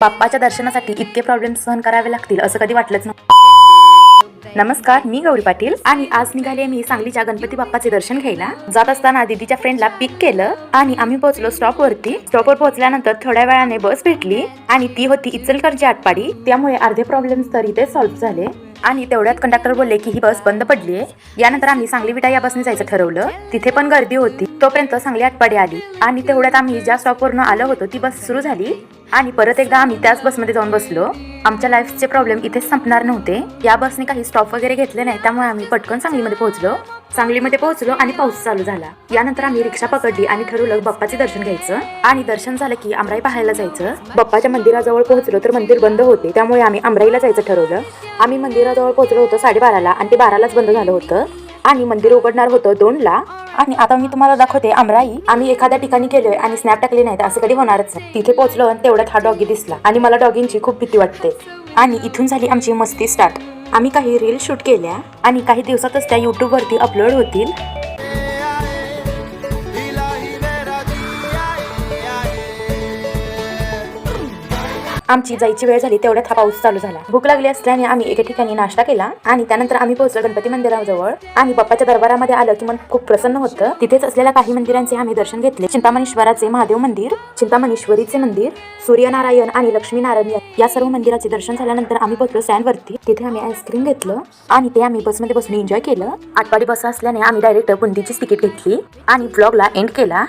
बाप्पाच्या दर्शनासाठी इतके प्रॉब्लेम सहन करावे लागतील असं कधी वाटलंच नाही नमस्कार मी गौरी पाटील आणि आज निघाले मी सांगलीच्या गणपती बाप्पाचे दर्शन घ्यायला. जात असताना दिदीच्या फ्रेंडला पिक केलं आणि आम्ही पोहोचलो स्टॉप वरती. स्टॉपवर पोहोचल्यानंतर थोड्या वेळाने बस भेटली आणि ती होती इचलकरची आटपाडी. त्यामुळे अर्धे प्रॉब्लेम्स तर इथे सॉल्व्ह झाले. आणि तेवढ्यात कंडक्टर बोलले की ही बस बंद पडली आहे. यानंतर आम्ही सांगली विटा या बसने जायचं ठरवलं. तिथे पण गर्दी होती. तोपर्यंत सांगली आटपाडी आली. आणि तेवढ्यात आम्ही ज्या स्टॉपवरून आलो होतो ती बस सुरू झाली. आणि परत एकदा आम्ही त्याच बसमध्ये जाऊन बसलो. आमच्या लाईफचे प्रॉब्लेम इथेच संपणार नव्हते. या बसने काही स्टॉप वगैरे घेतले नाही त्यामुळे आम्ही पटकन सांगलीमध्ये पोहोचलो. सांगलीमध्ये पोहोचलो आणि पाऊस चालू झाला. यानंतर आम्ही रिक्षा पकडली आणि ठरवलं बाप्पाचे दर्शन घ्यायचं. आणि दर्शन झालं की आमराई पाहायला जायचं. बाप्पाच्या मंदिराजवळ पोहोचलो तर मंदिर बंद होते त्यामुळे आम्ही आमराईला जायचं ठरवलं. आम्ही मंदिराजवळ पोहोचलो होतो साडेबाराला आणि ते बारालाच बंद झालं होतं. आणि मंदिर उघडणार होतं दोनला. आणि आता मी तुम्हाला दाखवते आमराई. आम्ही एखाद्या ठिकाणी गेलोय आणि स्नॅप टाकले नाहीत असं कधी होणारच नाही. तिथे पोहोचलो आणि तेवढ्यात हा डॉगी दिसला. आणि मला डॉगींची खूप भीती वाटते. आणि इथून झाली आमची मस्ती स्टार्ट आम्ही काही रील शूट केल्या आणि काही दिवसातच त्या YouTube वरती अपलोड होतील. आमची जायची वेळ झाली तेवढ्यात हा पाऊस चालू झाला. भूक लागली असल्याने आम्ही एका ठिकाणी नाश्ता केला आणि त्यानंतर आम्ही पोहोचलो गणपती मंदिराजवळ. आणि बाप्पाच्या दरबारामध्ये आलं की मन खूप प्रसन्न होतं. तिथेच असलेल्या काही मंदिरांचे आम्ही दर्शन घेतले. चिंतामणेश्वराचे महादेव मंदिर चिंतामणेश्वरीचे मंदिर सूर्यनारायण आणि लक्ष्मीनारायण या- सर्व मंदिराचे दर्शन झाल्यानंतर आम्ही पोहोचलो स्टँडवरती. तिथे आम्ही आईस्क्रीम घेतलं आणि ते आम्ही बसमध्ये बसून एन्जॉय केलं. आटपाडी बस असल्याने आम्ही डायरेक्ट बुंदीचीच तिकीट घेतली आणि ब्लॉगला एंड केला.